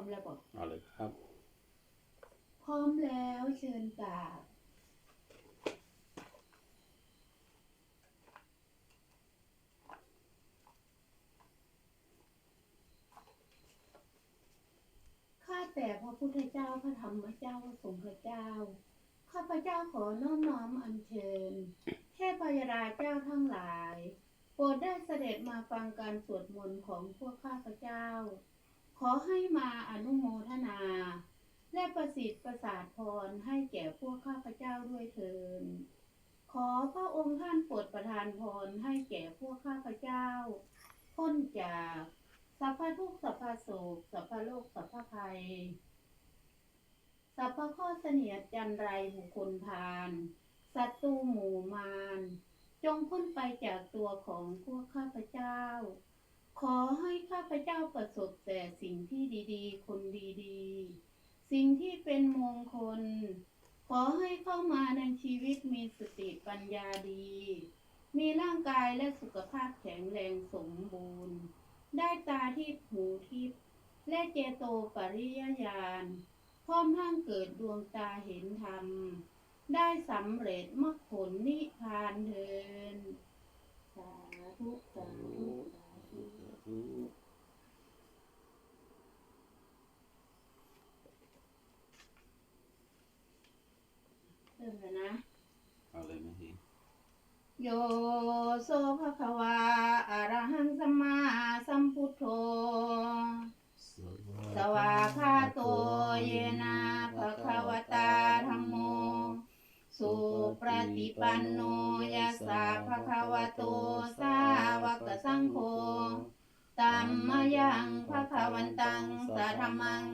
อมแล้วบอกเอาเลยครับ พร้อมแล้วเชิญกราบข้าแต่พระพุทธเจ้าพระธรรมเจ้าพระสงฆ์พระเจ้า ข้าพเจ้าขอน้อมน้อมอัญเชิญเทพยราเจ้าทั้งหลาย โปรดได้เสด็จมาฟังการสวดมนต์ของพวกข้าพเจ้า ขอให้มาอนุโมทนา และประสิทธิ์ประสาทพรให้แก่พวกข้าพเจ้าด้วยเถิดขอพระองค์ท่านโปรดประทานพรให้แก่พวกข้าพเจ้า พ้นจากสัพพทุกสัพพโศกสัพพโลกสัพพภัยสัพพข้อเสนียดจันไรบุคคลพาลศัตรูหมู่มารจงพ้นไปจากตัวของพวกข้าพเจ้าาพเจ้าประสบแต่สิ่งที่ดีๆ คนดีๆ สิ่งที่เป็นมงคล ขอให้เข้ามาในชีวิตมีสติปัญญาดี มีร่างกายและสุขภาพแข็งแรงสมบูรณ์ ได้ตาทิพย์หูทิพและเจโตปริยญาณพร้อมทั้งเกิดดวงตาเห็นธรรม ได้สำเร็จมรรคผลนิพพานเทินสาธุสาธุสาธุ เริ่มแล้วนะ เอาเลยไหมพี่โยโสภะคะวาอะระหังสัมมาสัมพุทโธ สวาคาโตเยนะภะคะวตาธัมโม สุปฏิปันโนยัสสะภะคะวะโตสาวกสังโฆ ตัมมะยังภะคะวันตังสะธรรมัง